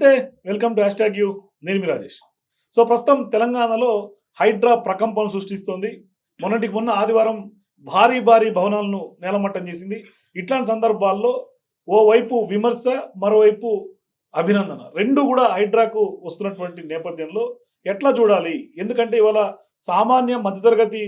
నమస్తే welcome to hash you. నేను మీ Rajesh. So ప్రస్తుతం తెలంగాణలో హైడ్రా ప్రకంపం సృష్టిస్తోంది. మొన్నటికి మొన్న ఆదివారం భారీ భారీ భవనాలను నేలమట్టం చేసింది. ఇట్లాంటి సందర్భాల్లో ఓవైపు విమర్శ మరోవైపు అభినందన. రెండు కూడా హైడ్రాకు వస్తున్నటువంటి నేపథ్యంలో ఎట్లా చూడాలి? ఎందుకంటే ఇవాళ సామాన్య మధ్యతరగతి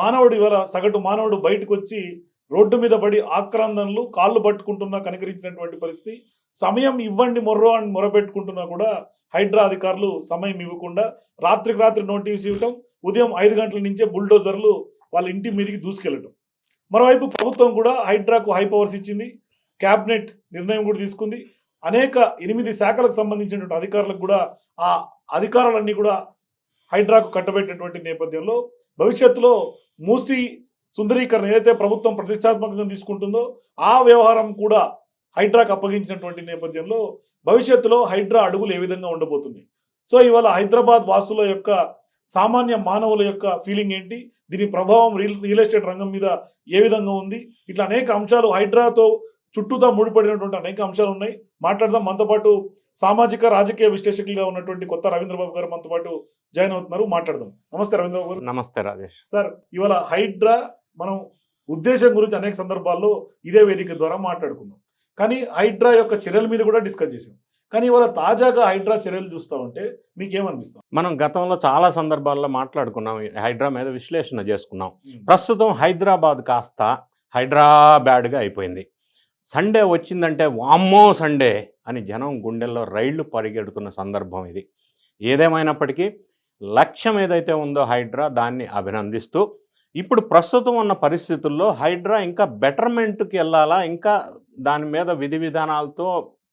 మానవుడు ఇవాళ సగటు మానవుడు బయటకు వచ్చి రోడ్డు మీద పడి ఆక్రందనలు కాళ్ళు పట్టుకుంటున్నా కనికరించినటువంటి పరిస్థితి. సమయం ఇవ్వండి మొర్రో అని మొరపెట్టుకుంటున్నా కూడా హైడ్రా అధికారులు సమయం ఇవ్వకుండా రాత్రికి రాత్రి నోటీస్ ఇవ్వటం ఉదయం ఐదు గంటల నుంచే బుల్డోజర్లు వాళ్ళ ఇంటి మీదకి దూసుకెళ్ళటం. మరోవైపు ప్రభుత్వం కూడా హైడ్రాకు హై పవర్స్ ఇచ్చింది క్యాబినెట్ నిర్ణయం కూడా తీసుకుంది. అనేక ఎనిమిది శాఖలకు సంబంధించినటువంటి అధికారులకు కూడా ఆ అధికారాలన్నీ కూడా హైడ్రాకు కట్టబెట్టినటువంటి నేపథ్యంలో భవిష్యత్తులో మూసి సుందరీకరణ ఏదైతే ప్రభుత్వం ప్రతిష్టాత్మకంగా తీసుకుంటుందో ఆ వ్యవహారం కూడా హైడ్రాకు అప్పగించినటువంటి నేపథ్యంలో భవిష్యత్తులో హైడ్రా అడుగులు ఏ విధంగా ఉండబోతుంది సో ఇవాళ హైదరాబాద్ వాసుల యొక్క సామాన్య మానవుల యొక్క ఫీలింగ్ ఏంటి? దీని ప్రభావం రియల్ రియల్ ఎస్టేట్ రంగం మీద ఏ విధంగా ఉంది? ఇట్లా అనేక అంశాలు హైడ్రాతో చుట్టూతా ముడిపడినటువంటి అనేక అంశాలు ఉన్నాయి. మాట్లాడదాం. మనతో పాటు సామాజిక రాజకీయ విశ్లేషకులుగా ఉన్నటువంటి కొత్త రవీంద్రబాబు గారు మనతో పాటు జాయిన్ అవుతున్నారు. మాట్లాడదాం. నమస్తే రవీంద్రబాబు గారు. నమస్తే రాజేష్. సార్ ఇవాళ హైడ్రా మనం ఉద్దేశం గురించి అనేక సందర్భాల్లో ఇదే వేదిక ద్వారా మాట్లాడుకున్నాం. కానీ హైడ్రా యొక్క చర్యల మీద కూడా డిస్కస్ చేసాం కానీ ఇవాళ తాజాగా హైడ్రా చర్యలు చూస్తా ఉంటే మీకేమనిపిస్తాం మనం గతంలో చాలా సందర్భాల్లో మాట్లాడుకున్నాం హైడ్రా మీద విశ్లేషణ చేసుకున్నాం. ప్రస్తుతం హైదరాబాద్ కాస్త హైదరాబాద్గా అయిపోయింది. సండే వచ్చిందంటే వామ్మో సండే అని జనం గుండెల్లో రైళ్ళు పరిగెడుతున్న సందర్భం ఇది. ఏదేమైనప్పటికీ లక్ష్యం ఏదైతే ఉందో హైడ్రా దాన్ని అభినందిస్తూ ఇప్పుడు ప్రస్తుతం ఉన్న పరిస్థితుల్లో హైడ్రా ఇంకా బెటర్మెంట్కి వెళ్ళాలా? ఇంకా దాని మీద విధి విధానాలతో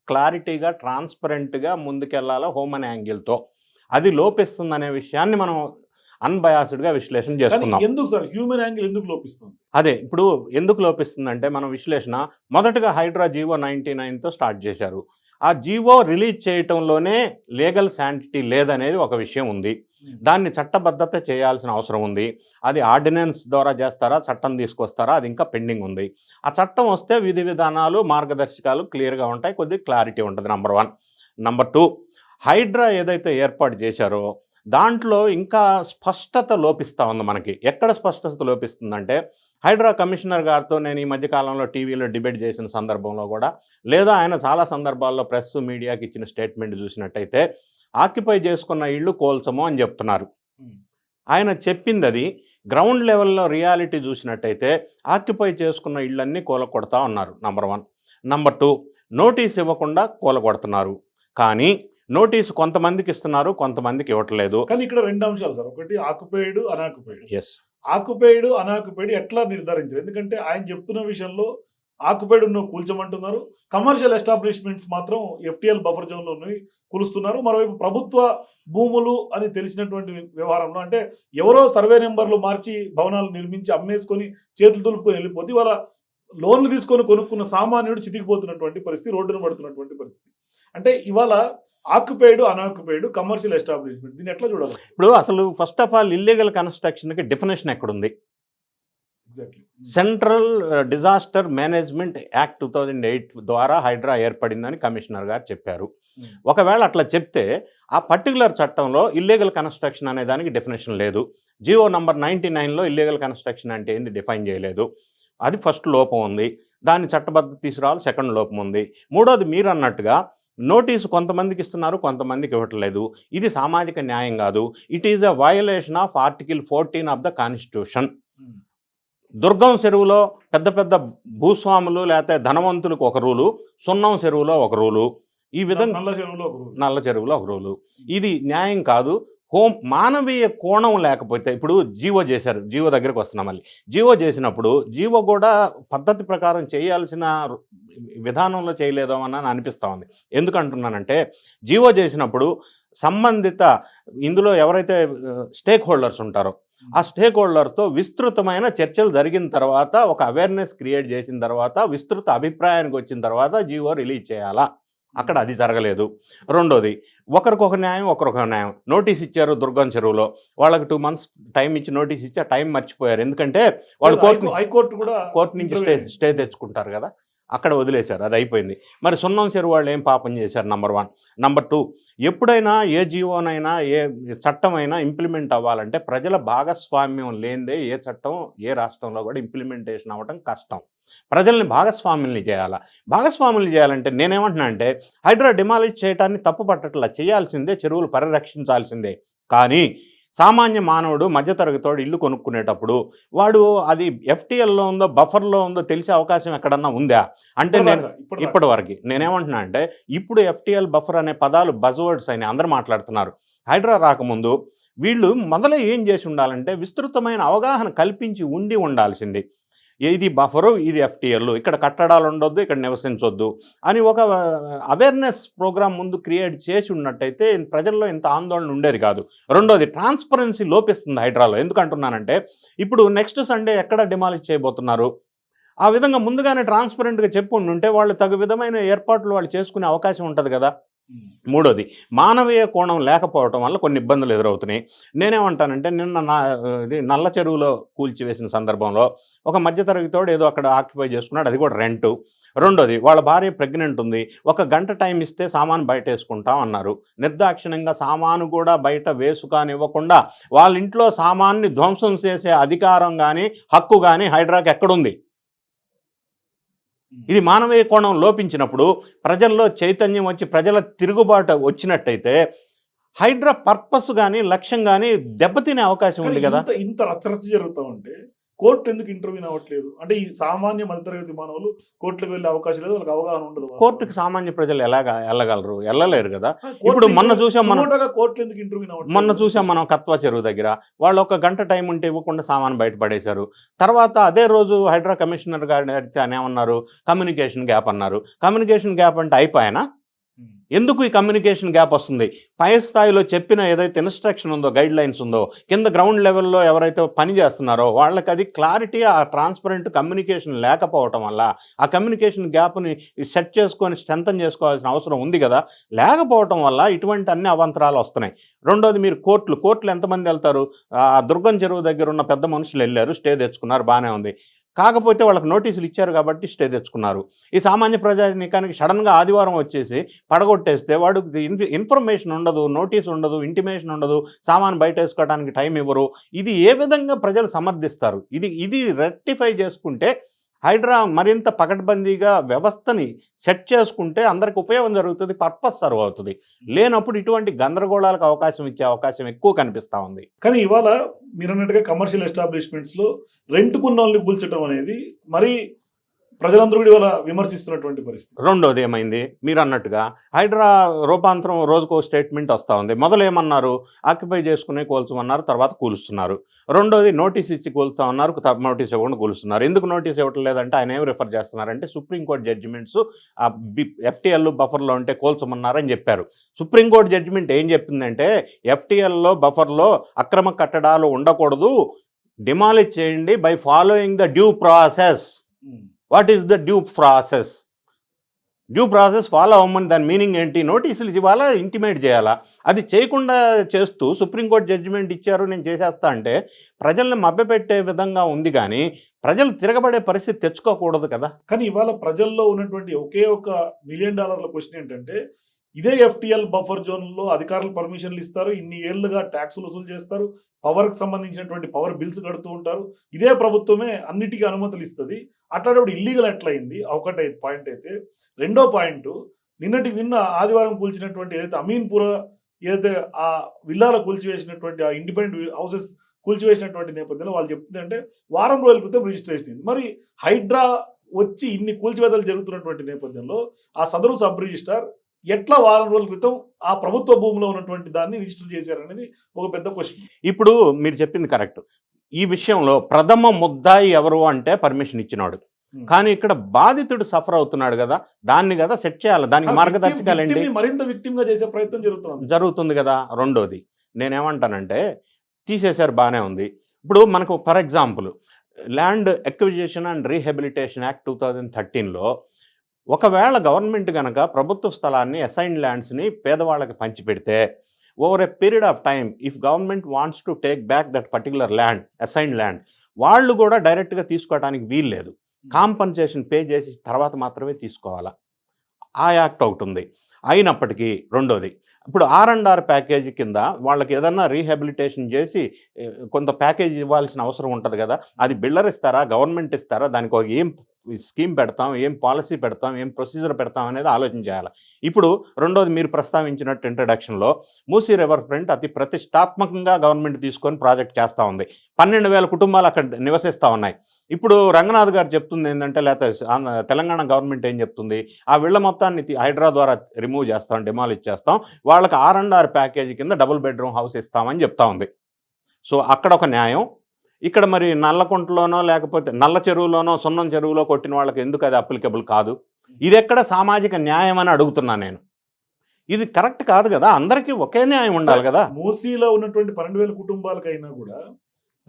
క్లారిటీగా ట్రాన్స్పరెంట్గా ముందుకెళ్ళాలా హోమన్ యాంగిల్తో? అది లోపిస్తుందనే విషయాన్ని మనం అన్బయాస్డ్గా విశ్లేషణ కానీ చేసుకున్నాం ఎందుకు సార్? హ్యూమన్ యాంగిల్ ఎందుకు లోపిస్తుంది? అదే ఇప్పుడు ఎందుకు లోపిస్తుందంటే మనం విశ్లేషణ మొదటగా హైడ్రా జీవో నైంటీ నైన్తో స్టార్ట్ చేశారు. ఆ జీవో రిలీజ్ చేయటంలోనే లీగల్ శాంటిటీ లేదనేది ఒక విషయం ఉంది. దాన్ని చట్టబద్ధత చేయాల్సిన అవసరం ఉంది. అది ఆర్డినెన్స్ ద్వారా చేస్తారా చట్టం తీసుకొస్తారా అది ఇంకా పెండింగ్ ఉంది. ఆ చట్టం వస్తే విధి విధానాలు మార్గదర్శకాలు క్లియర్గా ఉంటాయి కొద్దిగా క్లారిటీ ఉంటుంది number one. Number two HYDRAA ఏదైతే ఏర్పాటు చేశారో దాంట్లో ఇంకా స్పష్టత లోపిస్తూ ఉంది మనకి. ఎక్కడ స్పష్టత లోపిస్తుందంటే హైడ్రా కమిషనర్ గారితో నేను ఈ మధ్యకాలంలో టీవీలో డిబేట్ చేసిన సందర్భంలో కూడా లేదా ఆయన చాలా సందర్భాల్లో ప్రెస్ మీడియాకి ఇచ్చిన స్టేట్మెంట్ చూసినట్టయితే ఆక్యుపై చేసుకున్న ఇళ్ళు కోల్చము అని చెప్తున్నారు. ఆయన చెప్పింది అది గ్రౌండ్ లెవెల్లో రియాలిటీ చూసినట్టయితే ఆక్యుపై చేసుకున్న ఇళ్ళన్నీ కూలకొడతా ఉన్నారు number one. Number two notice ఇవ్వకుండా కూలగొడుతున్నారు. కానీ నోటీసు కొంతమందికి ఇస్తున్నారు కొంతమందికి ఇవ్వట్లేదు. కానీ ఇక్కడ రెండు అంశాలు సార్. ఒకటి ఆకుపేయుడు అనాకుపేయుడు ఎస్ ఆకుపేయుడు అనాకుపేయుడు ఎట్లా నిర్ధారించారు? ఎందుకంటే ఆయన చెప్తున్న విషయంలో ఆకుపేయుడు కూల్చమంటున్నారు. కమర్షియల్ ఎస్టాబ్లిష్మెంట్స్ మాత్రం ఎఫ్టిఎల్ బఫర్ జోన్లో ఉన్నవి కూలుస్తున్నారు. మరోవైపు ప్రభుత్వ భూములు అని తెలిసినటువంటి వ్యవహారంలో అంటే ఎవరో సర్వే నెంబర్లు మార్చి భవనాలు నిర్మించి అమ్మేసుకొని చేతులు దులుపుకొని వెళ్ళిపోతే ఇవాళ లోన్లు తీసుకొని కొనుక్కున్న సామాన్యుడు చితికిపోతున్నటువంటి పరిస్థితి రోడ్డున పడుతున్నటువంటి పరిస్థితి. అంటే ఇవాళ ఆక్యుపైడ్ అనాక్యుపైడ్ కమర్షియల్ ఎస్టాబ్లిష్మెంట్ దీన్ని ఎట్లా చూడాలి? ఇప్పుడు అసలు ఫస్ట్ ఆఫ్ ఆల్ ఇల్లీగల్ కన్స్ట్రక్షన్కి డెఫినేషన్ ఎక్కడుంది? Central disaster management act two thousand eight ద్వారా హైడ్రా ఏర్పడిందని కమిషనర్ గారు చెప్పారు. ఒకవేళ అట్లా చెప్తే ఆ పర్టికులర్ చట్టంలో ఇల్లీగల్ కన్స్ట్రక్షన్ అనే దానికి డెఫినేషన్ లేదు. జియో నంబర్ నైంటీ నైన్లో ఇల్లీగల్ కన్స్ట్రక్షన్ అంటే ఏంది డిఫైన్ చేయలేదు. అది ఫస్ట్ లోపం ఉంది. దాన్ని చట్టబద్ధత తీసుకురావాలి సెకండ్ లోపం ఉంది. మూడోది మీరు అన్నట్టుగా నోటీసు కొంతమందికి ఇస్తున్నారు కొంతమందికి ఇవ్వట్లేదు ఇది సామాజిక న్యాయం కాదు. It is a violation of article fourteen of the constitution Durgam చెరువులో పెద్ద పెద్ద భూస్వాములు లేకపోతే ధనవంతులకు ఒక రూలు సున్నం చెరువులో ఒక రూలు. ఈ విధంగా నల్ల చెరువులో ఒక రూల్. నల్ల చెరువులో ఒక రూలు. ఇది న్యాయం కాదు. హోం మానవీయ కోణం లేకపోతే ఇప్పుడు జీవో చేశారు జీవో దగ్గరికి వస్తున్నాం మళ్ళీ. జీవో చేసినప్పుడు జీవో కూడా పద్ధతి ప్రకారం చేయాల్సిన విధానంలో చేయలేదో అని అనిపిస్తూ ఉంది. ఎందుకు అంటున్నానంటే జీవో చేసినప్పుడు సంబంధిత ఇందులో ఎవరైతే స్టేక్ హోల్డర్స్ ఉంటారో ఆ స్టేక్ హోల్డర్తో విస్తృతమైన చర్చలు జరిగిన తర్వాత ఒక అవేర్నెస్ క్రియేట్ చేసిన తర్వాత విస్తృత అభిప్రాయానికి వచ్చిన తర్వాత జీవో రిలీజ్ చేయాలా? అక్కడ అది జరగలేదు. రెండోది ఒకరికొక న్యాయం ఒకరికొక న్యాయం. నోటీస్ ఇచ్చారు దుర్గం చెరువులో. వాళ్ళకి టూ మంత్స్ టైం ఇచ్చి నోటీస్ ఇచ్చి టైం మర్చిపోయారు. ఎందుకంటే వాళ్ళు కోర్టు హైకో- హైకోర్టు కూడా కోర్టు నుంచి స్టే. స్టే తెచ్చుకుంటారు కదా. అక్కడ వదిలేశారు. అది అయిపోయింది. మరి సున్నం చెరువు వాళ్ళు ఏం పాపం చేశారు? నంబర్ వన్ నంబర్ టూ ఎప్పుడైనా ఏ జీవోనైనా ఏ చట్టం అయినా ఇంప్లిమెంట్ అవ్వాలంటే ప్రజల భాగస్వామ్యం లేనిదే ఏ చట్టం ఏ రాష్ట్రంలో కూడా ఇంప్లిమెంటేషన్ అవ్వడం కష్టం. ప్రజల్ని భాగస్వాముల్ని చేయాలా? భాగస్వాముల్ని చేయాలంటే నేనేమంటున్నా అంటే హైడ్రా డిమాలిష్ చేయటాన్ని తప్పు పట్టట్లా చేయాల్సిందే చెరువులు పరిరక్షించాల్సిందే. కానీ సామాన్య మానవుడు మధ్యతరగతోడు ఇల్లు కొనుక్కునేటప్పుడు వాడు అది ఎఫ్టీఎల్లో ఉందో బఫర్లో ఉందో తెలిసే అవకాశం ఎక్కడన్నా ఉందా? అంటే నేను. ఇప్పటి వరకు నేనేమంటున్నా అంటే ఇప్పుడు ఎఫ్టీఎల్ బఫర్ అనే పదాలు బజ్వర్డ్స్ అని అందరూ మాట్లాడుతున్నారు. హైడ్రా రాకముందు వీళ్ళు మొదలు ఏం చేసి ఉండాలంటే విస్తృతమైన అవగాహన కల్పించి ఉండి ఉండాల్సింది. ఇది బఫరు ఇది ఎఫ్టీఎల్. ఇక్కడ కట్టడాలు ఉండొద్దు ఇక్కడ నివసించొద్దు అని ఒక అవేర్నెస్ ప్రోగ్రామ్ ముందు క్రియేట్ చేసి ఉన్నట్టయితే ప్రజల్లో ఇంత ఆందోళన ఉండేది కాదు. రెండోది ట్రాన్స్పరెన్సీ లోపిస్తుంది హైడ్రాలో. ఎందుకంటున్నానంటే ఇప్పుడు నెక్స్ట్ సండే ఎక్కడ డిమాలిష్ చేయబోతున్నారు? ఆ విధంగా ముందుగానే ట్రాన్స్పరెంట్గా చెప్పు ఉంటే వాళ్ళు తగు విధమైన ఏర్పాట్లు వాళ్ళు చేసుకునే అవకాశం ఉంటుంది కదా. మూడోది మానవీయ కోణం లేకపోవటం వల్ల కొన్ని ఇబ్బందులు ఎదురవుతున్నాయి. నేనేమంటానంటే నిన్న నా ఇది నల్ల చెరువులో కూల్చివేసిన సందర్భంలో ఒక మధ్యతరగతితోడు ఏదో అక్కడ ఆక్యుపై చేసుకున్నాడు అది కూడా రెంటు. రెండోది వాళ్ళ భార్య ప్రెగ్నెంట్ ఉంది ఒక గంట టైం ఇస్తే సామాను బయట వేసుకుంటాం అన్నారు. నిర్దాక్షిణ్యంగా సామాను కూడా బయట వేసుకానివ్వకుండా వాళ్ళ ఇంట్లో సామాన్ని ధ్వంసం చేసే అధికారం కానీ హక్కు కానీ హైడ్రాక్ ఎక్కడుంది? ఇది మానవీయ కోణం లోపించినప్పుడు ప్రజల్లో చైతన్యం వచ్చి ప్రజల తిరుగుబాటు వచ్చినట్టయితే హైడ్రా పర్పస్ కానీ లక్ష్యం కానీ దెబ్బతినే అవకాశం ఉంది కదా. ఇంత ఇంత రచ్చరచ్చ జరుగుతూ ఉంటే కోర్టు ఎందుకు ఇంటర్వ్యూ అవ్వట్లేదు? అంటే ఈ సామాన్య మధ్యతరగతి మానవులు కోర్టులకు వెళ్ళే అవకాశం లేదు వాళ్ళకి అవగాహన ఉండదు కోర్టుకి సామాన్య ప్రజలు ఎలాగా వెళ్ళగలరు? వెళ్ళలేరు కదా? కోర్టు ఇప్పుడు మొన్న చూసాం మనం- కోర్టులు ఎందుకు ఇంటర్వ్యూ మొన్న చూసాం మనం కత్వా చెరువు దగ్గర. వాళ్ళు ఒక గంట టైం ఉంటే ఇవ్వకుండా సామాను బయటపడేశారు తర్వాత అదే రోజు హైడ్రా కమిషనర్ గారిని అడిగితే ఆయన ఏమన్నారు? కమ్యూనికేషన్ గ్యాప్ అన్నారు. కమ్యూనికేషన్ గ్యాప్ అంటే అయిపోయానా. ఎందుకు ఈ కమ్యూనికేషన్ గ్యాప్ వస్తుంది? పై స్థాయిలో చెప్పిన ఏదైతే ఇన్స్ట్రక్షన్ ఉందో గైడ్ లైన్స్ ఉందో కింద గ్రౌండ్ లెవెల్లో ఎవరైతే పని చేస్తున్నారో వాళ్ళకి అది క్లారిటీ ఆ ట్రాన్స్పరెంట్ కమ్యూనికేషన్ లేకపోవటం వల్ల ఆ కమ్యూనికేషన్ గ్యాప్ని సెట్ చేసుకొని స్ట్రెంథన్ చేసుకోవాల్సిన అవసరం ఉంది కదా? లేకపోవటం వల్ల ఇటువంటి అన్ని అవంతరాలు వస్తున్నాయి. రెండోది మీరు కోర్టులు కోర్టులు ఎంతమంది వెళ్తారు? ఆ దుర్గం చెరువు దగ్గర ఉన్న పెద్ద మనుషులు వెళ్ళారు స్టే తెచ్చుకున్నారు బాగానే ఉంది. కాకపోతే వాళ్ళకి నోటీసులు ఇచ్చారు కాబట్టి స్టే తెచ్చుకున్నారు. ఈ సామాన్య ప్రజానికానికి సడన్గా ఆదివారం వచ్చేసి పడగొట్టేస్తే వాడు ఇన్ఫర్మేషన్ ఉండదు నోటీస్ ఉండదు ఇంటిమేషన్ ఉండదు సామాన్ బయట వేసుకోవడానికి టైం ఇవ్వరు. ఇది ఏ విధంగా ప్రజలు సమర్థిస్తారు? ఇది ఇది రెక్టిఫై చేసుకుంటే హైడ్రా మరింత పకడ్బందీగా వ్యవస్థని సెట్ చేసుకుంటే అందరికి ఉపయోగం జరుగుతుంది పర్పస్ సర్వ్ అవుతుంది. లేనప్పుడు ఇటువంటి గందరగోళాలకు అవకాశం ఇచ్చే అవకాశం ఎక్కువ కనిపిస్తూ ఉంది. కానీ ఇవాళ మీరు అన్నట్టుగా కమర్షియల్ ఎస్టాబ్లిష్మెంట్స్లో రెంట్కున్న వాళ్ళని కూల్చడం అనేది మరి ప్రజలందరూ కూడా ఇవాళ విమర్శిస్తున్నటువంటి పరిస్థితి. రెండోది ఏమైంది? మీరు అన్నట్టుగా హైడ్రా రూపాంతరం రోజుకో స్టేట్మెంట్ వస్తూ ఉంది. మొదలు ఏమన్నారు? ఆక్యుపై చేసుకునే కూల్చమన్నారు తర్వాత కూలుస్తున్నారు. రెండోది నోటీస్ ఇచ్చి కూలుస్తా ఉన్నారు నోటీస్ ఇవ్వకుండా కూలుస్తున్నారు. ఎందుకు నోటీస్ ఇవ్వటం లేదంటే ఆయన ఏం రిఫర్ చేస్తున్నారంటే సుప్రీంకోర్టు జడ్జిమెంట్స్ ఆ బి ఎఫ్టీఎల్ బఫర్లో ఉంటే కూల్చమన్నారని చెప్పారు. సుప్రీంకోర్టు జడ్జిమెంట్ ఏం చెప్తుందంటే ఎఫ్టీఎల్లో బఫర్లో అక్రమ కట్టడాలు ఉండకూడదు. డిమాలిష్ చేయండి by following the due process. What is the due process due process follow అవ్వమని దాని మీనింగ్ ఏంటి? నోటీసులు ఇవ్వాలా? ఇంటిమేట్ చేయాలా? అది చేయకుండా చేస్తూ సుప్రీంకోర్టు జడ్జిమెంట్ ఇచ్చారు నేను చేసేస్తా అంటే ప్రజల్ని మభ్యపెట్టే విధంగా ఉంది కానీ ప్రజలు తిరగబడే పరిస్థితి తెచ్చుకోకూడదు కదా. కానీ ఇవాళ ప్రజల్లో ఉన్నటువంటి ఒకే ఒక మిలియన్ డాలర్ల క్వశ్చన్ ఏంటంటే ఇదే ఎఫ్టీఎల్ బఫర్ జోన్లో అధికారులు పర్మిషన్లు ఇస్తారు ఇన్ని ఏళ్ళుగా ట్యాక్సులు వసూలు చేస్తారు పవర్కి సంబంధించినటువంటి పవర్ బిల్స్ కడుతూ ఉంటారు. ఇదే ప్రభుత్వమే అన్నిటికీ అనుమతులు ఇస్తుంది. అట్లాంటప్పుడు ఇల్లీగల్ ఎట్లయింది? ఒకటే పాయింట్ అయితే. రెండో పాయింట్ నిన్నటి నిన్న ఆదివారం కూల్చినటువంటి ఏదైతే అమీన్పుర ఏదైతే ఆ విల్లాల కూల్చివేసినటువంటి ఆ ఇండిపెండెంట్ హౌసెస్ కూల్చివేసినటువంటి నేపథ్యంలో వాళ్ళు చెప్తుంది అంటే వారం రోజుల క్రితం రిజిస్ట్రేషన్ అయింది. మరి హైడ్రా వచ్చి ఇన్ని కూల్చివేతలు జరుగుతున్నటువంటి నేపథ్యంలో ఆ సదరు సబ్ రిజిస్టార్ ఎట్లా వారం రోజుల క్రితం ఆ ప్రభుత్వ భూమిలో ఉన్నటువంటి దాన్ని రిజిస్టర్ చేశారనేది ఒక పెద్ద క్వశ్చన్. ఇప్పుడు మీరు చెప్పింది కరెక్ట్. ఈ విషయంలో ప్రథమ ముద్దాయి ఎవరు అంటే పర్మిషన్ ఇచ్చినాడు. కానీ ఇక్కడ బాధితుడు సఫర్ అవుతున్నాడు కదా దాన్ని కదా సెట్ చేయాలి. దానికి మార్గదర్శకాలు ఏంటి మరింత విక్టిమ్గా చేసే ప్రయత్నం జరుగుతుంది. జరుగుతుంది కదా రెండోది. నేనేమంటానంటే తీసేశారు బాగానే ఉంది. ఇప్పుడు మనకు for example land acquisition and rehabilitation act two thousand థర్టీన్లో ఒకవేళ గవర్నమెంట్ కనుక ప్రభుత్వ స్థలాన్ని అసైన్ ల్యాండ్స్ని పేదవాళ్ళకి పంచిపెడితే over a period of time if government wants to take back that particular land assign land వాళ్ళు కూడా డైరెక్ట్గా తీసుకోవడానికి వీల్లేదు కాంపన్సేషన్ పే చేసి తర్వాత మాత్రమే తీసుకోవాలా? ఆ యాక్ట్ ఒకటి ఉంది. అయినప్పటికీ రెండోది ఇప్పుడు ఆర్ అండ్ ఆర్ ప్యాకేజీ కింద వాళ్ళకి ఏదన్నా రీహాబిలిటేషన్ చేసి కొంత ప్యాకేజ్ ఇవ్వాల్సిన అవసరం ఉంటుంది కదా అది బిల్డర్ ఇస్తారా గవర్నమెంట్ ఇస్తారా దానికి ఒక ఏం స్కీమ్ పెడతాం ఏం పాలసీ పెడతాం ఏం ప్రొసీజర్ పెడతాం అనేది ఆలోచన చేయాలి. ఇప్పుడు రెండోది మీరు ప్రస్తావించినట్టు ఇంట్రడక్షన్లో మూసీ రివర్ ఫ్రంట్ అతి ప్రతిష్టాత్మకంగా గవర్నమెంట్ తీసుకొని ప్రాజెక్ట్ చేస్తూ ఉంది. పన్నెండు వేల కుటుంబాలు అక్కడ నివసిస్తూ ఉన్నాయి. ఇప్పుడు రంగనాథ్ గారు చెప్తుంది ఏంటంటే లేకపోతే తెలంగాణ గవర్నమెంట్ ఏం చెప్తుంది? ఆ వీళ్ళ మొత్తాన్ని హైడ్రా ద్వారా రిమూవ్ చేస్తాం డిమాలిజ్ చేస్తాం. వాళ్ళకి ఆర్ అండ్ ఆర్ ప్యాకేజీ కింద డబుల్ బెడ్రూమ్ హౌస్ ఇస్తామని చెప్తా ఉంది. సో అక్కడ ఒక న్యాయం ఇక్కడ మరి నల్లకుంటలోనో లేకపోతే నల్ల చెరువులోనో సున్నం చెరువులో కొట్టిన వాళ్ళకి ఎందుకు అది అప్లికబుల్ కాదు? ఇది ఎక్కడ సామాజిక న్యాయం అని అడుగుతున్నా నేను. ఇది కరెక్ట్ కాదు కదా? అందరికీ ఒకే న్యాయం ఉండాలి కదా? మూసీలో ఉన్నటువంటి పన్నెండు వేల కుటుంబాలకైనా కూడా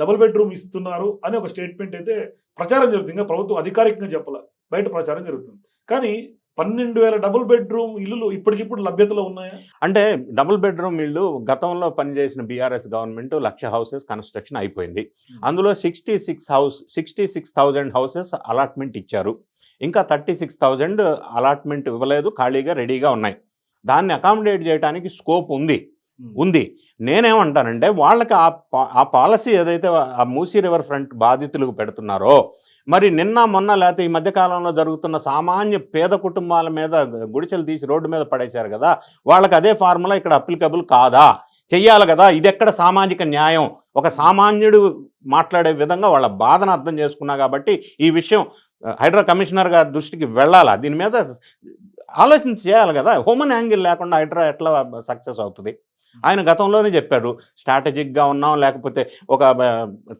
డబుల్ బెడ్రూమ్ ఇస్తున్నారు అని ఒక స్టేట్మెంట్ అయితే ప్రచారం జరుగుతుంది. ఇంకా ప్రభుత్వం అధికారికంగా చెప్పాల. బయట ప్రచారం జరుగుతుంది. కానీ పన్నెండు వేల డబుల్ బెడ్రూమ్ ఇల్లులు ఇప్పటికిప్పుడు లభ్యతలో ఉన్నాయా? అంటే డబుల్ బెడ్రూమ్ ఇల్లు గతంలో పనిచేసిన BRS government lakh houses construction అయిపోయింది. అందులో sixty six house sixty six thousand houses allotment ఇచ్చారు. ఇంకా థర్టీ సిక్స్ థౌజండ్ అలాట్మెంట్ ఇవ్వలేదు ఖాళీగా రెడీగా ఉన్నాయి. దాన్ని అకామిడేట్ చేయడానికి స్కోప్ ఉంది. ఉంది. నేనేమంటానంటే వాళ్ళకి ఆ పాలసీ ఏదైతే ఆ మూసీ రివర్ ఫ్రంట్ బాధితులకు పెడుతున్నారో మరి నిన్న మొన్న లేకపోతే ఈ మధ్యకాలంలో జరుగుతున్న సామాన్య పేద కుటుంబాల మీద గుడిసెలు తీసి రోడ్డు మీద పడేశారు కదా వాళ్ళకి అదే ఫార్ములా ఇక్కడ అప్లికబుల్ కాదా? చెయ్యాలి కదా ఇది ఎక్కడ సామాజిక న్యాయం? ఒక సామాన్యుడు మాట్లాడే విధంగా వాళ్ళ బాధను అర్థం చేసుకున్నా కాబట్టి ఈ విషయం హైడ్రో హైడ్రా కమిషనర్ గారి దృష్టికి వెళ్ళాలా? దీని మీద ఆలోచన చేయాలి కదా హ్యూమన్ యాంగిల్ లేకుండా హైడ్రా ఎట్లా సక్సెస్ అవుతుంది? ఆయన గతంలోనే చెప్పారు స్ట్రాటజిక్గా ఉన్నాం లేకపోతే ఒక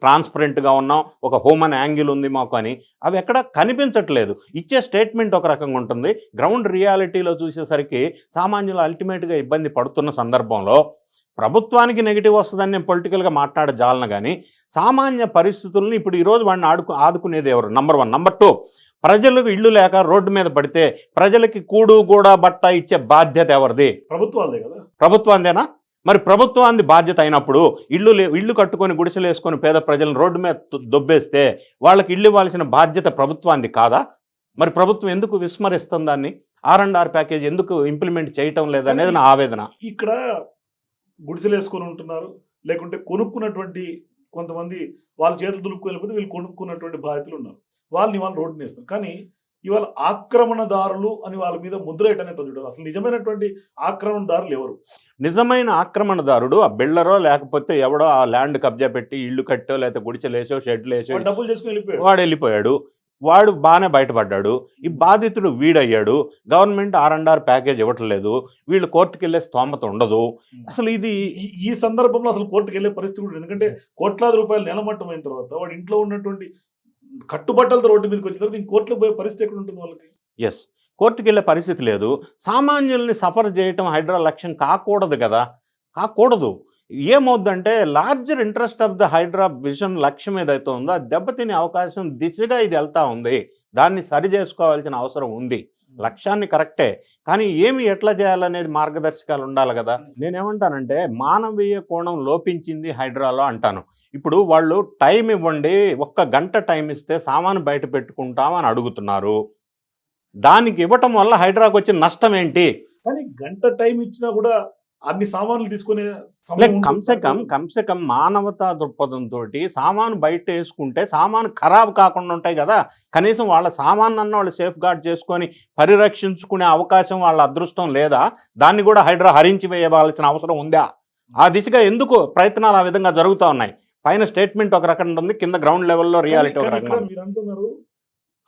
ట్రాన్స్పరెంట్గా ఉన్నాం ఒక హ్యూమన్ యాంగిల్ ఉంది మాకు అని. అవి ఎక్కడ కనిపించట్లేదు. ఇచ్చే స్టేట్మెంట్ ఒక రకంగా ఉంటుంది. గ్రౌండ్ రియాలిటీలో చూసేసరికి సామాన్యులు అల్టిమేట్గా ఇబ్బంది పడుతున్న సందర్భంలో ప్రభుత్వానికి నెగిటివ్ వస్తుందని నేను పొలిటికల్గా మాట్లాడజాలను కానీ సామాన్య పరిస్థితుల్ని ఇప్పుడు ఈరోజు వాడిని ఆడుకు ఆదుకునేది ఎవరు? Number one. నంబర్ టూ ప్రజలకు ఇల్లు లేక రోడ్డు మీద పడితే ప్రజలకి కూడు కూడా బట్ట ఇచ్చే బాధ్యత ఎవరిది? ప్రభుత్వాలదే కదా. ప్రభుత్వాందేనా మరి ప్రభుత్వాన్ని బాధ్యత అయినప్పుడు ఇల్లు లే ఇల్లు కట్టుకొని గుడిసెలు వేసుకొని పేద ప్రజలను రోడ్డు మీద దొబ్బేస్తే వాళ్ళకి ఇల్లు ఇవ్వాల్సిన బాధ్యత ప్రభుత్వాన్ని కాదా? మరి ప్రభుత్వం ఎందుకు విస్మరిస్తుంది దాన్ని? ఆర్ అండ్ ఆర్ ప్యాకేజ్ ఎందుకు ఇంప్లిమెంట్ చేయటం లేదనేది నా ఆవేదన. ఇక్కడ గుడిసెలు వేసుకొని ఉంటున్నారు. లేకుంటే కొనుక్కున్నటువంటి కొంతమంది వాళ్ళ చేతులు దులుపుకోలేకపోతే వెళ్ళిపోతే వీళ్ళు కొనుక్కున్నటువంటి బాధితులు ఉన్నారు. వాళ్ళని వాళ్ళు రోడ్డు వేస్తారు కానీ ఇవాళ ఆక్రమణదారులు అని వాళ్ళ మీద ముద్ర చూడాలి అసలు నిజమైనటువంటి ఆక్రమణదారులు ఎవరు? నిజమైన ఆక్రమణదారుడు ఆ బిల్డరో లేకపోతే ఎవడో ఆ ల్యాండ్ కబ్జా పెట్టి ఇల్లు కట్టో లేకపోతే గుడిసెలు వేసో షెడ్లు వేసో డబ్బులు చేసుకుని వెళ్ళిపోయాడు. వాడు వెళ్ళిపోయాడు. వాడు బాగానే బయటపడ్డాడు. ఈ బాధితుడు వీడయ్యాడు. Government R and R package ఇవ్వట్లేదు. వీళ్ళు కోర్టుకు వెళ్ళే స్తోమత ఉండదు. అసలు ఇది ఈ- సందర్భంలో అసలు కోర్టుకు వెళ్ళే పరిస్థితి కూడా. ఎందుకంటే కోట్లాది రూపాయలు నెలమట్టం అయిన తర్వాత వాడు ఇంట్లో ఉన్నటువంటి కట్టుబట్టలతో రోడ్డు మీదకి వచ్చిన తర్వాత కోర్టులకు పోయే పరిస్థితి ఎక్కడ ఉంటుంది వాళ్ళకి? ఎస్ కోర్టుకు వెళ్ళే పరిస్థితి లేదు. సామాన్యుల్ని సఫర్ చేయటం హైడ్రా లక్ష్యం కాకూడదు కదా. కాకూడదు. ఏమవుద్దంటే larger interest of the HYDRAA vision లక్ష్యం ఏదైతే ఉందో అది దెబ్బతినే అవకాశం దిశగా ఇది వెళ్తా ఉంది. దాన్ని సరి చేసుకోవాల్సిన అవసరం ఉంది. లక్ష్యాన్ని కరెక్టే. కానీ ఏమి ఎట్లా చేయాలనేది మార్గదర్శకాలు ఉండాలి కదా. నేనేమంటానంటే మానవీయ కోణం లోపించింది హైడ్రాలో అంటాను. ఇప్పుడు వాళ్ళు టైం ఇవ్వండి ఒక్క గంట టైం ఇస్తే సామాను బయట పెట్టుకుంటాం అని అడుగుతున్నారు. దానికి ఇవ్వటం వల్ల హైడ్రాకు వచ్చిన నష్టం ఏంటి? కానీ గంట టైం ఇచ్చినా కూడా అన్ని సామాన్లు తీసుకునే. కమ్సే కమ్ కమ్సే కమ్ మానవతా దృక్పథంతో సామాను బయట వేసుకుంటే సామాను ఖరాబ్ కాకుండా ఉంటాయి కదా. కనీసం వాళ్ళ సామాన్ అన్న వాళ్ళు సేఫ్ గార్డ్ చేసుకొని పరిరక్షించుకునే అవకాశం వాళ్ళ అదృష్టం లేదా? దాన్ని కూడా హైడ్రా హరించి వేయవలసిన అవసరం ఉందా? ఆ దిశగా ఎందుకు ప్రయత్నాలు ఆ విధంగా జరుగుతూ ఉన్నాయి? పైన స్టేట్మెంట్ ఒక రకంగా ఉంది కింద గ్రౌండ్ లెవెల్లో రియాలిటీ ఒక రకంగా మీరు అంటున్నారు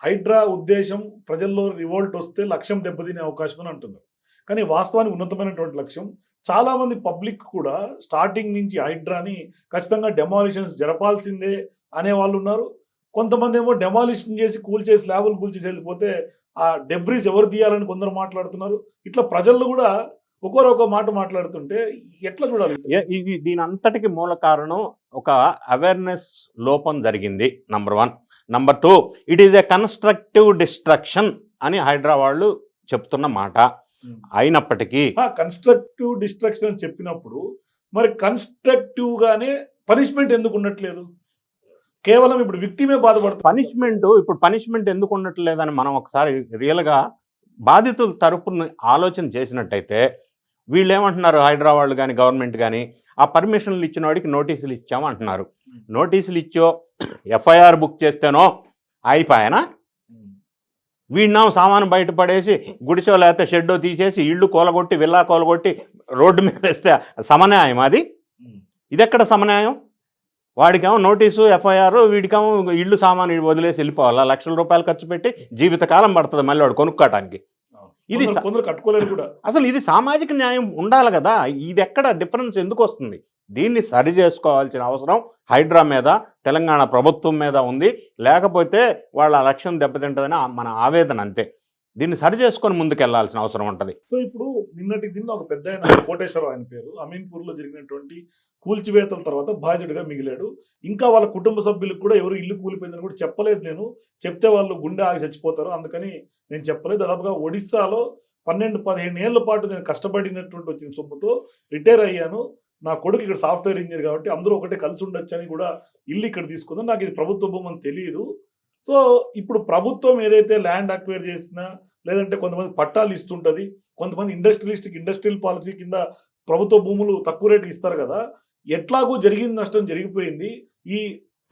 హైడ్రా ఉద్దేశం ప్రజల్లో రివోల్ట్ వస్తే లక్ష్యం దెబ్బతినే అవకాశం అని అంటున్నారు. కానీ వాస్తవానికి ఉన్నతమైనటువంటి లక్ష్యం చాలా మంది పబ్లిక్ కూడా స్టార్టింగ్ నుంచి హైడ్రాని ఖచ్చితంగా డెమాలిషన్స్ జరపాల్సిందే అనే వాళ్ళు ఉన్నారు. కొంతమంది ఏమో డెమాలిషన్ చేసి కూల్చేసి స్లాబులు కూల్చేసి వెళ్ళిపోతే ఆ డెబ్రీస్ ఎవరు తీయాలని కొందరు మాట్లాడుతున్నారు. ఇట్లా ప్రజల్లో కూడా ఒక్కొరు ఒక మాట మాట్లాడుతుంటే ఎట్లా చూడాలి? ఇది దీని అంతటికి మూల కారణం ఒక అవేర్నెస్ లోపం జరిగింది number one number two it is a constructive destruction అని వాళ్ళు చెప్తున్న మాట. అయినప్పటికీ కన్స్ట్రక్టివ్ డిస్ట్రక్షన్ అని చెప్పినప్పుడు మరి కన్స్ట్రక్టివ్ గానే పనిష్మెంట్ ఎందుకు ఉండట్లేదు? కేవలం ఇప్పుడు విక్టిమే బాధపడుతుంది. పనిష్మెంట్ ఇప్పుడు పనిష్మెంట్ ఎందుకు ఉండట్లేదని మనం ఒకసారి రియల్గా బాధితుల తరపున ఆలోచన చేసినట్టయితే వీళ్ళు ఏమంటున్నారు హైదరాబాద్ కానీ గవర్నమెంట్ కానీ ఆ పర్మిషన్లు ఇచ్చిన వాడికి నోటీసులు ఇచ్చాము అంటున్నారు నోటీసులు ఇచ్చో ఎఫ్ఐఆర్ బుక్ చేస్తేనో అయిపోయానా? వీడినాం సామాను బయటపడేసి గుడిసో లేకపోతే షెడ్డో తీసేసి ఇళ్ళు కూలగొట్టి విల్లా కూలగొట్టి రోడ్డు మీద వేస్తే సమన్యాయం అది? ఇది ఎక్కడ సమన్యాయం? వాడికేమో నోటీసు ఎఫ్ఐఆర్ వీడికేమో ఇల్లు సామాను వదిలేసి వెళ్ళిపోవాలా? లక్షల రూపాయలు ఖర్చు పెట్టి జీవితకాలం పడుతుంది మళ్ళీ వాడు కొనుక్కోవటానికి ఇది కొందరు కట్టుకోలేరు కూడా. అసలు ఇది సామాజిక న్యాయం ఉండాలి కదా? ఇది ఎక్కడ డిఫరెన్స్ ఎందుకు వస్తుంది దీన్ని సరి చేసుకోవాల్సిన అవసరం హైడ్రా మీద తెలంగాణ ప్రభుత్వం మీద ఉంది. లేకపోతే వాళ్ళ లక్ష్యం దెబ్బతింటుందని మన ఆవేదన అంతే. దీన్ని సరి చేసుకొని ముందుకెళ్ళాల్సిన అవసరం ఉంటుంది. సో ఇప్పుడు నిన్నటి దిన్న ఒక పెద్ద ఆయన కోటేశ్వరరావు ఆయన పేరు అమీన్పూర్లో జరిగినటువంటి కూల్చివేతల తర్వాత బాధ్యుడిగా మిగిలాడు. ఇంకా వాళ్ళ కుటుంబ సభ్యులకు కూడా ఎవరు ఇల్లు కూలిపోయిందని కూడా చెప్పలేదు నేను. చెప్తే వాళ్ళు గుండె ఆగి చచ్చిపోతారు. అందుకని నేను చెప్పలేదు. దాదాపుగా ఒడిస్సాలో పన్నెండు పదిహేను ఏళ్ళ పాటు నేను కష్టపడినటువంటి వచ్చిన సొమ్ముతో రిటైర్ అయ్యాను. నా కొడుకు ఇక్కడ సాఫ్ట్వేర్ ఇంజనీర్ కాబట్టి అందరూ ఒకటే కలిసి ఉండొచ్చు అని కూడా ఇల్లు ఇక్కడ తీసుకుందాం. నాకు ఇది ప్రభుత్వ బొమ్మని తెలియదు. సో ఇప్పుడు ప్రభుత్వం ఏదైతే ల్యాండ్ అక్వైర్ చేసినా లేదంటే కొంతమంది పట్టాలు ఇస్తుంటుంది కొంతమంది ఇండస్ట్రియలిస్ట్కి ఇండస్ట్రియల్ పాలసీ కింద ప్రభుత్వ భూములు తక్కువ రేటుకి ఇస్తారు కదా ఎట్లాగూ జరిగింది నష్టం జరిగిపోయింది. ఈ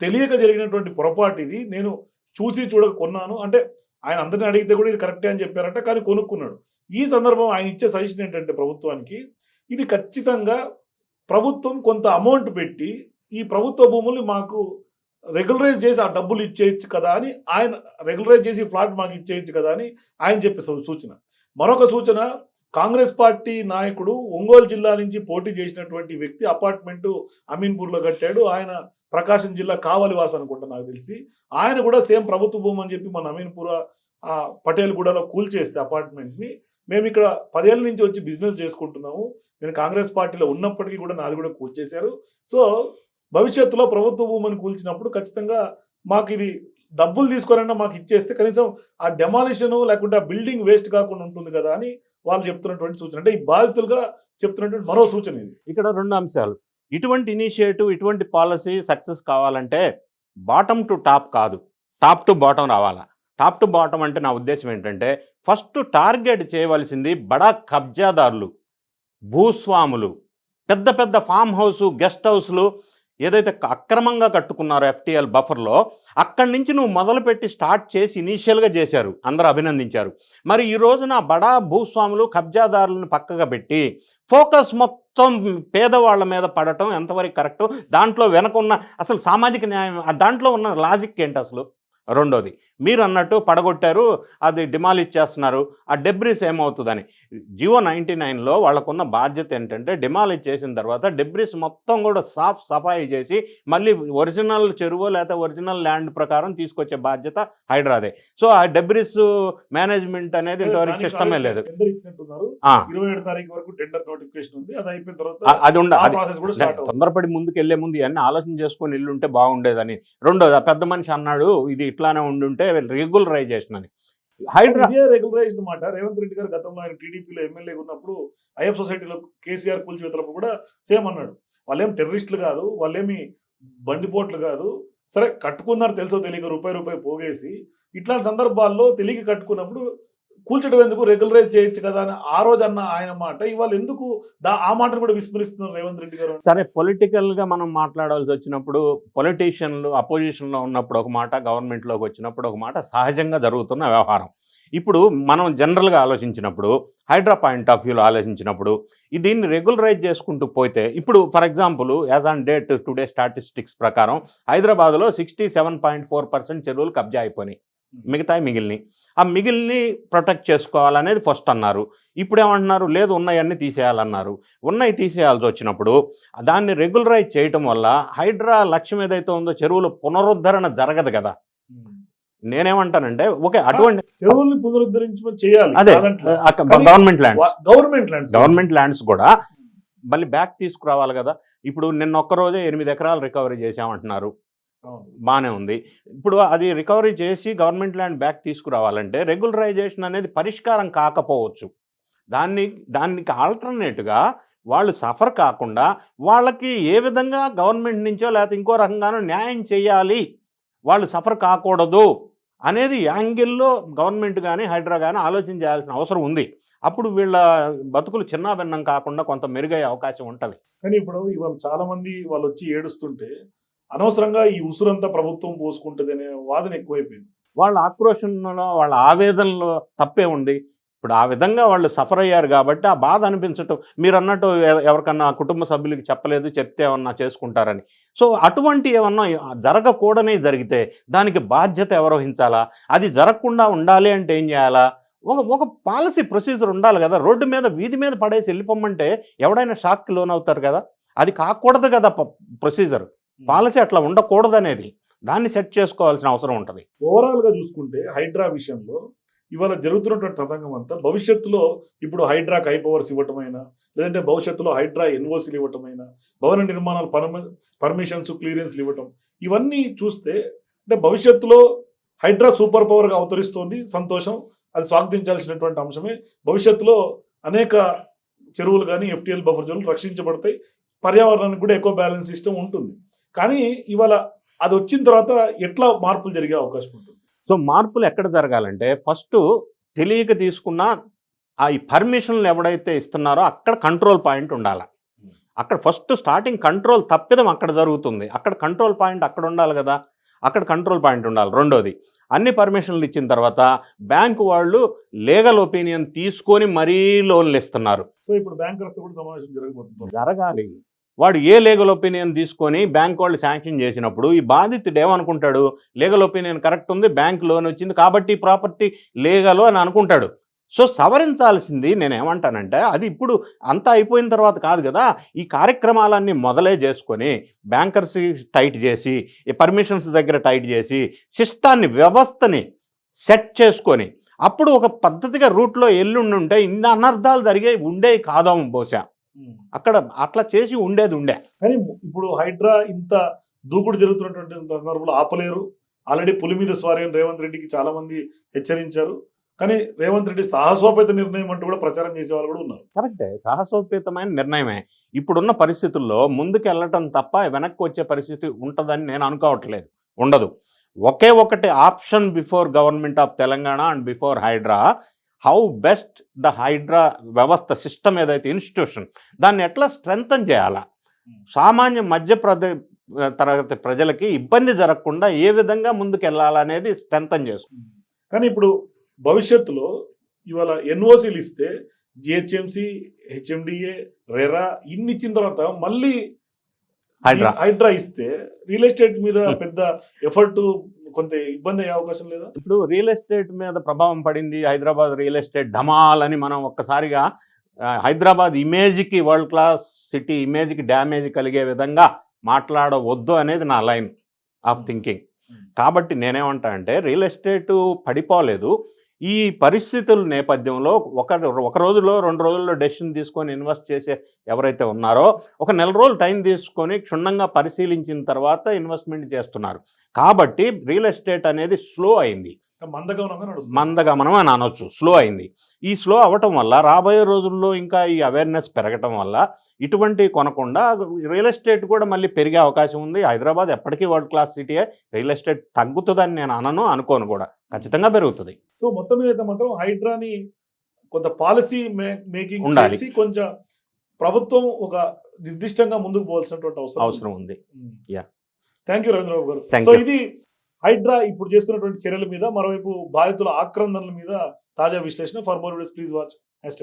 తెలియక జరిగినటువంటి పొరపాటు ఇది. నేను చూసి చూడక కొన్నాను. అంటే ఆయన అందరిని అడిగితే కూడా ఇది కరెక్టే అని చెప్పారంట కానీ కొనుక్కున్నాడు. ఈ సందర్భం ఆయన ఇచ్చే సజెషన్ ఏంటంటే ప్రభుత్వానికి ఇది ఖచ్చితంగా ప్రభుత్వం కొంత అమౌంట్ పెట్టి ఈ ప్రభుత్వ భూములు మాకు రెగ్యులరైజ్ చేసి ఆ డబ్బులు ఇచ్చేయచ్చు కదా అని ఆయన రెగ్యులరైజ్ చేసి ఫ్లాట్ మాకు ఇచ్చేయచ్చు కదా అని ఆయన చెప్పే సూచన. మరొక సూచన కాంగ్రెస్ పార్టీ నాయకుడు ఒంగోలు జిల్లా నుంచి పోటీ చేసినటువంటి వ్యక్తి అపార్ట్మెంట్ అమీన్పూర్లో కట్టాడు. ఆయన ప్రకాశం జిల్లా కావలివాస అనుకుంటా నాకు తెలిసి. ఆయన కూడా సేమ్ ప్రభుత్వ భూమి అని చెప్పి మన అమీన్పూర్ ఆ, పటేల్ గూడలో కూల్ చేస్తే అపార్ట్మెంట్ని. మేము ఇక్కడ పదేళ్ళ నుంచి వచ్చి బిజినెస్ చేసుకుంటున్నాము. నేను కాంగ్రెస్ పార్టీలో ఉన్నప్పటికీ కూడా నాది కూడా కూల్చేశారు. సో భవిష్యత్తులో ప్రభుత్వ భూమిని కూల్చినప్పుడు ఖచ్చితంగా మాకు ఇది డబ్బులు తీసుకోరైనా మాకు ఇచ్చేస్తే కనీసం ఆ డెమాలిషన్ లేకుంటే ఆ బిల్డింగ్ వేస్ట్ కాకుండా ఉంటుంది కదా అని వాళ్ళు చెప్తున్నటువంటి సూచన. అంటే ఈ బాధితులుగా చెప్తున్నటువంటి మరో సూచన ఇది. ఇక్కడ రెండు అంశాలు. ఇటువంటి ఇనిషియేటివ్ ఇటువంటి పాలసీ సక్సెస్ కావాలంటే బాటమ్ టు టాప్ కాదు. టాప్ టు బాటం రావాలా? టాప్ టు బాటం అంటే నా ఉద్దేశం ఏంటంటే ఫస్ట్ టార్గెట్ చేయవలసింది బడా కబ్జాదారులు భూస్వాములు పెద్ద పెద్ద ఫామ్ హౌస్ గెస్ట్ హౌస్లు ఏదైతే అక్రమంగా కట్టుకున్నారో ఎఫ్టీఎల్ బఫర్లో అక్కడి నుంచి నువ్వు మొదలుపెట్టి స్టార్ట్ చేసి ఇనీషియల్గా చేశారు. అందరూ అభినందించారు. మరి ఈ రోజున బడా భూస్వాములు కబ్జాదారులను పక్కగా పెట్టి ఫోకస్ మొత్తం పేదవాళ్ళ మీద పడటం ఎంతవరకు కరెక్ట్ దాంట్లో వెనక ఉన్న అసలు సామాజిక న్యాయం దాంట్లో ఉన్న లాజిక్ ఏంటి అసలు? రెండోది మీరు అన్నట్టు పడగొట్టారు అది డిమాలిష్ చేస్తున్నారు. ఆ డెబ్రిస్ ఏమవుతుందని. జియో నైంటీ నైన్లో వాళ్ళకున్న బాధ్యత ఏంటంటే డిమాలిష్ చేసిన తర్వాత డెబ్రిస్ మొత్తం కూడా సాఫ్ సఫాయి చేసి మళ్ళీ ఒరిజినల్ చెరువు లేకపోతే ఒరిజినల్ ల్యాండ్ ప్రకారం తీసుకొచ్చే బాధ్యత హైడ్రాదే. సో ఆ డెబ్రిస్ మేనేజ్మెంట్ అనేది ఇంతవరకు సిస్టమే లేదు. అది ఉండ తొందరపడి ముందుకు వెళ్ళే ముందు ఇవన్నీ ఆలోచన చేసుకొని ఇల్లుంటే బాగుండేదని. రెండోది ఆ పెద్ద మనిషి అన్నాడు ఇది ఇట్లానే ఉండుంటే రెగ్యులరైజేషన్ అని. హైడ్రా ఇదే రెగ్యులరైజ్డ్ మాట. రేవంత్ రెడ్డి గారు గతంలో ఆయన టీడీపీలో ఎమ్మెల్యే ఉన్నప్పుడు ఐఎఫ్ సొసైటీలో కేసీఆర్ కూల్చివేతలప్పుడు కూడా సేమ్ అన్నాడు. వాళ్ళేం టెర్రరిస్టులు కాదు వాళ్ళేమి బండిపోట్లు కాదు. సరే కట్టుకున్నారు తెలుసో తెలియక రూపాయి రూపాయి పోగేసి ఇట్లాంటి సందర్భాల్లో తెలియక కట్టుకున్నప్పుడు కూల్చడం ఎందుకు? రెగ్యులరైజ్ చేయొచ్చు కదా అని ఆ రోజు అన్న ఆయన మాట. ఇవాళ ఎందుకు ఆ మాటను కూడా విస్మరిస్తున్నారు రేవంత్ రెడ్డి గారు? సరే పొలిటికల్గా మనం మాట్లాడాల్సి వచ్చినప్పుడు పొలిటీషియన్లు అపోజిషన్లో ఉన్నప్పుడు ఒక మాట గవర్నమెంట్లోకి వచ్చినప్పుడు ఒక మాట సహజంగా జరుగుతున్న వ్యవహారం. ఇప్పుడు మనం జనరల్గా ఆలోచించినప్పుడు హైడ్రా పాయింట్ ఆఫ్ వ్యూలో ఆలోచించినప్పుడు దీన్ని రెగ్యులరైజ్ చేసుకుంటూ పోతే ఇప్పుడు for example as on date today statistics ప్రకారం హైదరాబాద్లో sixty seven point four percent చెరువులు కబ్జా అయిపోయినాయి. మిగతా మిగిలిని ఆ మిగిలిని ప్రొటెక్ట్ చేసుకోవాలనేది ఫస్ట్ అన్నారు. ఇప్పుడు ఏమంటున్నారు లేదు ఉన్నాయన్నీ తీసేయాలన్నారు. ఉన్నాయి తీసేయాల్సి వచ్చినప్పుడు దాన్ని రెగ్యులరైజ్ చేయటం వల్ల హైడ్రా లక్ష్యం ఏదైతే ఉందో చెరువుల పునరుద్ధరణ జరగదు కదా. నేనేమంటానంటే ఓకే అటువంటి చెరువుల్ని పునరుద్ధరించమని చేయాలి. అదే. Government lands. Government lands. Government lands కూడా మళ్ళీ బ్యాక్ తీసుకురావాలి కదా. ఇప్పుడు నిన్న ఒక్క రోజే ఎనిమిది ఎకరాలు రికవరీ చేశామంటున్నారు. బాగానే ఉంది. ఇప్పుడు అది రికవరీ చేసి గవర్నమెంట్ ల్యాండ్ బ్యాక్ తీసుకురావాలంటే రెగ్యులరైజేషన్ అనేది పరిష్కారం కాకపోవచ్చు. దాన్ని దానికి ఆల్టర్నేట్గా వాళ్ళు సఫర్ కాకుండా వాళ్ళకి ఏ విధంగా గవర్నమెంట్ నుంచో లేకపోతే ఇంకో రకంగానో న్యాయం చేయాలి వాళ్ళు సఫర్ కాకూడదు అనేది యాంగిల్లో గవర్నమెంట్ కానీ హైడ్రా కానీ ఆలోచన చేయాల్సిన అవసరం ఉంది. అప్పుడు వీళ్ళ బతుకులు చిన్నాభిన్నం కాకుండా కొంత మెరుగయ్యే అవకాశం ఉంటుంది. కానీ ఇప్పుడు ఇవాళ చాలామంది వాళ్ళు వచ్చి ఏడుస్తుంటే అనవసరంగా ఈ ఉసురంతా ప్రభుత్వం పోసుకుంటుంది అనే వాదన ఎక్కువైపోయింది. వాళ్ళ ఆక్రోషంలో వాళ్ళ ఆవేదనలో తప్పే ఉంది. ఇప్పుడు ఆ విధంగా వాళ్ళు సఫర్ అయ్యారు కాబట్టి ఆ బాధ అనిపించటం మీరు అన్నట్టు ఎవరికన్నా కుటుంబ సభ్యులకి చెప్పలేదు చెప్తే ఏమన్నా చేసుకుంటారని. సో అటువంటి ఏమన్నా జరగకూడని జరిగితే దానికి బాధ్యత ఎవరు వహించాలా? అది జరగకుండా ఉండాలి అంటే ఏం చేయాలా? ఒక ఒక పాలసీ ప్రొసీజర్ ఉండాలి కదా. రోడ్డు మీద వీధి మీద పడేసి వెళ్ళిపోమంటే ఎవడైనా షాక్కి లోన్ అవుతారు కదా. అది కాకూడదు కదా ప్రొసీజర్. పాలసీ అట్లా ఉండకూడదు అనేది దాన్ని సెట్ చేసుకోవాల్సిన అవసరం ఉంటుంది. ఓవరాల్గా చూసుకుంటే హైడ్రా విషయంలో ఇవాళ జరుగుతున్నటువంటి తతంగం అంతా భవిష్యత్తులో ఇప్పుడు హైడ్రాకి హై పవర్స్ ఇవ్వటమైనా లేదంటే భవిష్యత్తులో హైడ్రా ఎన్ఓసీలు ఇవ్వటమైనా భవన నిర్మాణాలు పర్మి పర్మిషన్స్ క్లియరెన్స్లు ఇవ్వటం ఇవన్నీ చూస్తే అంటే భవిష్యత్తులో హైడ్రా సూపర్ పవర్గా అవతరిస్తోంది సంతోషం అది స్వాగతించాల్సినటువంటి అంశమే. భవిష్యత్తులో అనేక చెరువులు కానీ ఎఫ్టీఎల్ బఫర్ జోన్లు రక్షించబడతాయి. పర్యావరణానికి కూడా ఎక్కువ బ్యాలెన్స్ సిస్టమ్ ఉంటుంది. కానీ ఇవాళ అది వచ్చిన తర్వాత ఎట్లా మార్పులు జరిగే అవకాశం ఉంటుంది? సో మార్పులు ఎక్కడ జరగాలంటే ఫస్ట్ తెలియక తీసుకున్న ఆ ఈ పర్మిషన్లు ఎవడైతే ఇస్తున్నారో అక్కడ కంట్రోల్ పాయింట్ ఉండాలి. అక్కడ ఫస్ట్ స్టార్టింగ్ కంట్రోల్ తప్పిదం అక్కడ జరుగుతుంది. అక్కడ కంట్రోల్ పాయింట్ అక్కడ ఉండాలి కదా. అక్కడ కంట్రోల్ పాయింట్ ఉండాలి రెండోది. అన్ని పర్మిషన్లు ఇచ్చిన తర్వాత బ్యాంకు వాళ్ళు లీగల్ ఒపీనియన్ తీసుకొని మరీ లోన్లు ఇస్తున్నారు. సో ఇప్పుడు బ్యాంకర్స్ కూడా సమావేశం జరగబోతుంది. జరగాలి. వాడు ఏ లీగల్ ఒపీనియన్ తీసుకొని బ్యాంక్ వాళ్ళు శాంక్షన్ చేసినప్పుడు ఈ బాధితుడు ఏమనుకుంటాడు? లీగల్ ఒపీనియన్ కరెక్ట్ ఉంది బ్యాంక్ లోన్ వచ్చింది కాబట్టి ప్రాపర్టీ లీగల్ అని అనుకుంటాడు. సో సవరించాల్సింది నేను ఏమంటానంటే అది ఇప్పుడు అంతా అయిపోయిన తర్వాత కాదు కదా ఈ కార్యక్రమాలన్నీ మొదలే చేసుకొని బ్యాంకర్స్ టైట్ చేసి ఈ పర్మిషన్స్ దగ్గర టైట్ చేసి సిస్టాన్ని వ్యవస్థని సెట్ చేసుకొని అప్పుడు ఒక పద్ధతిగా రూట్లో ఎల్లుండి ఉంటే ఇన్ని అనర్థాలు జరిగే ఉండే కాదాము బహుశా. అక్కడ అట్లా చేసి ఉండేది ఉండే. కానీ ఇప్పుడు హైడ్రా ఇంత దూకుడు జరుగుతున్నటువంటి సందర్భంలో ఆపలేరు. ఆల్రెడీ పులి మీద స్వారీ రేవంత్ రెడ్డికి చాలా మంది హెచ్చరించారు. కానీ రేవంత్ రెడ్డి సాహసోపేత నిర్ణయం అంటూ కూడా ప్రచారం చేసే వాళ్ళు కూడా ఉన్నారు. కరెక్టే. సాహసోపేతమైన నిర్ణయమే. ఇప్పుడున్న పరిస్థితుల్లో ముందుకు వెళ్ళటం తప్ప వెనక్కి వచ్చే పరిస్థితి ఉంటుందని నేను అనుకోవట్లేదు. ఉండదు. ఒకే ఒకటి option before government of Telangana and before HYDRAA. How best the HYDRAA వ్యవస్థ సిస్టమ్ ఏదైతే ఇన్స్టిట్యూషన్ దాన్ని ఎట్లా స్ట్రెంగ్తన్ చేయాలా? సామాన్య మధ్య ప్రద తరగతి ప్రజలకి ఇబ్బంది జరగకుండా ఏ విధంగా ముందుకు వెళ్ళాలనేది స్ట్రెంగ్తన్ చేసుకుంటాం కానీ ఇప్పుడు భవిష్యత్తులో ఇవాళ ఎన్ఓసీలు ఇస్తే జిహెచ్ఎంసి హెచ్ఎండిఏ రెరా ఇన్ని ఇచ్చిన తర్వాత మళ్ళీ హైడ్రా. హైడ్రా ఇస్తే రియల్ ఎస్టేట్ మీద పెద్ద ఎఫర్ట్ కొంత ఇబ్బంది అయ్యే అవకాశం లేదా? ఇప్పుడు రియల్ ఎస్టేట్ మీద ప్రభావం పడింది హైదరాబాద్ రియల్ ఎస్టేట్ ధమాల్ అని మనం ఒక్కసారిగా హైదరాబాద్ ఇమేజ్కి వరల్డ్ క్లాస్ సిటీ ఇమేజ్కి డ్యామేజ్ కలిగే విధంగా మాట్లాడవద్దు అనేది నా లైన్ ఆఫ్ థింకింగ్. కాబట్టి నేనేమంటా అంటే రియల్ ఎస్టేట్ పడిపోలేదు. ఈ పరిస్థితుల నేపథ్యంలో ఒక ఒక రోజులో రెండు రోజుల్లో డెసిషన్ తీసుకొని ఇన్వెస్ట్ చేసే ఎవరైతే ఉన్నారో ఒక నెల రోజులు టైం తీసుకొని క్షుణ్ణంగా పరిశీలించిన తర్వాత ఇన్వెస్ట్మెంట్ చేస్తున్నారు. కాబట్టి రియల్ ఎస్టేట్ అనేది స్లో అయింది. మందగమనం అని అనొచ్చు. స్లో అయింది. ఈ స్లో అవ్వటం వల్ల రాబోయే రోజుల్లో ఇంకా ఈ అవేర్నెస్ పెరగటం వల్ల ఇటువంటి కొనకుండా రియల్ ఎస్టేట్ కూడా మళ్ళీ పెరిగే అవకాశం ఉంది. హైదరాబాద్ ఎప్పటికీ వరల్డ్ క్లాస్ సిటీయే. రియల్ ఎస్టేట్ తగ్గుతుందని నేను అనను అనుకోను కూడా. ఖచ్చితంగా పెరుగుతుంది. సో మొత్తం మీద మాత్రం హైడ్రాని కొంత పాలసీ మేకింగ్ ఉండాలి. కొంచెం ప్రభుత్వం ఒక నిర్దిష్టంగా ముందుకు పోవాల్సినటువంటి అవసరం అవసరం ఉంది. Yeah. థ్యాంక్ యూ రవీంద్రబాబు గారు. సో. ఇది హైడ్రా ఇప్పుడు చేస్తున్నటువంటి చర్యల మీద మరోవైపు బాధితుల ఆక్రందనల మీద తాజా విశ్లేషణ. For more videos please watch hash